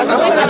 Ya, ya, ya.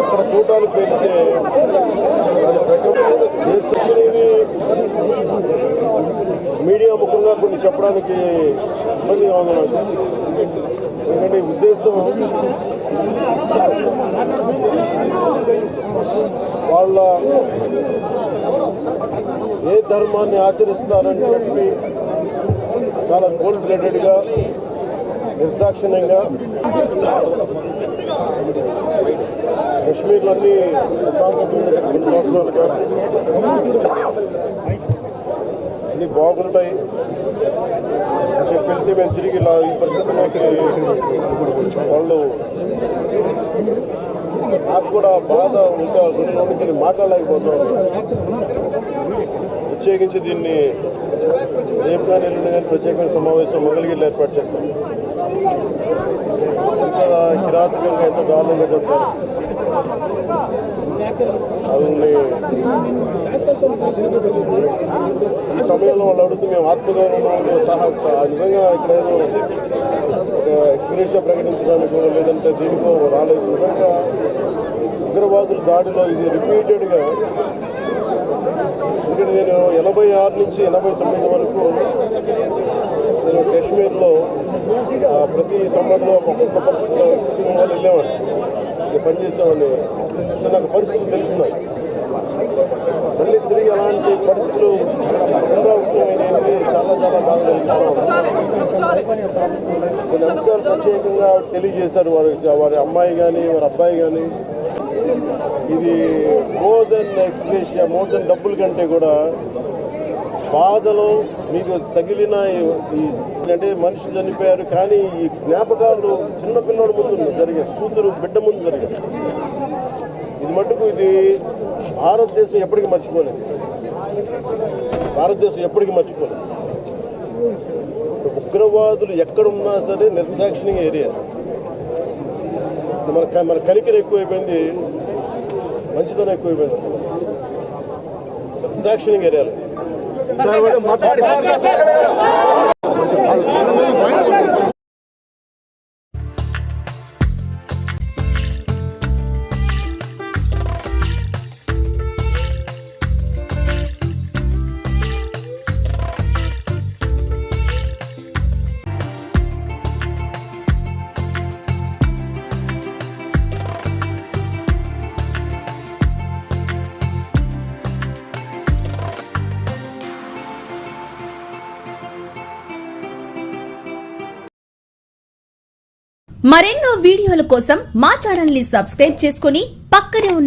అక్కడ చూడడానికి వెళ్తే దాని ప్రకారం మీడియా ముఖంగా కొన్ని చెప్పడానికి ఇబ్బందిగా ఉంది నాకు ఎందుకంటే ఉద్దేశం వాళ్ళ ఏ ధర్మాన్ని ఆచరిస్తారని చెప్పి చాలా కోల్డ్ బ్లడెడ్గా నిర్దాక్షిణ్యంగా కశ్మీర్లన్నీ ప్రశాంతత సంవత్సరాలుగా అన్ని బాగుంటాయి. అని చెప్పి వెళ్తే మేము తిరిగి ఇలా ఈ పరిస్థితుల్లోకి వాళ్ళు నాకు కూడా బాధ ఇంకా గుండెలో నుంచి మాట్లాడలేకపోతున్నాను ప్రత్యేకించి దీన్ని రేపు కానీ ఎల్లుండి కానీ ప్రత్యేకమైన సమావేశం మంగళగిరిలో ఏర్పాటు చేస్తాం. ఎంత కిరాతకంగా ఎంత దారుణంగా చెప్తారు వాళ్ళని ఈ సమయంలో వాళ్ళు అడుగుతూ మేము ఆత్మగౌరవంలో సహా నిజంగా ఇక్కడ ఏదో ఒక ఎక్స్గ్రేషన్ ప్రకటించడానికి లేదంటే దీనికో రాలేదు నిజంగా ఉగ్రవాదుల దాడిలో ఇది రిపీటెడ్గా ఎందుకంటే నేను ఎనభై ఆరు నుంచి ఎనభై తొమ్మిది వరకు నేను కాశ్మీర్లో ఆ, ప్రతి సమ్మర్లో ఒక్కొక్క పరిస్థితిలో కుటుంబం వాళ్ళు వెళ్ళేవాడిని. ఇక పనిచేసేవాడిని సో నాకు పరిస్థితులు తెలిసినాయి. మళ్ళీ తిరిగి అలాంటి పరిస్థితులు పునరావృతమైనవి చాలా చాలా బాధ కలిగిస్తున్నాం కొన్ని అంశాలు ప్రత్యేకంగా తెలియజేశారు వారి వారి అమ్మాయి కానీ వారి అబ్బాయి కానీ ఇది more than ex gratia more than డబ్బుల కంటే కూడా బాధలో మీకు తగిలిన అంటే మనిషి చనిపోయారు కానీ ఈ జ్ఞాపకాలు చిన్నపిల్లడి ముందు జరిగాయి. కూతురు బిడ్డ ముందు జరిగాయి. ఇది మటుకు ఇది భారతదేశం ఎప్పటికీ మర్చిపోలేదు. భారతదేశం ఎప్పటికీ మర్చిపోలేదు. ఉగ్రవాదులు ఎక్కడున్నా సరే నిర్దాక్షిణ్యంగా ఏరియా. మన మన కనికర ఎక్కువైపోయింది మంచితనం ఎక్కువైపోయింది. నిర్దాక్షిణ్యంగా ఏరియాలు. மாட்டாடி మరెన్నో వీడియోల కోసం మా ఛానల్ని సబ్స్క్రైబ్ చేసుకుని పక్కనే ఉన్న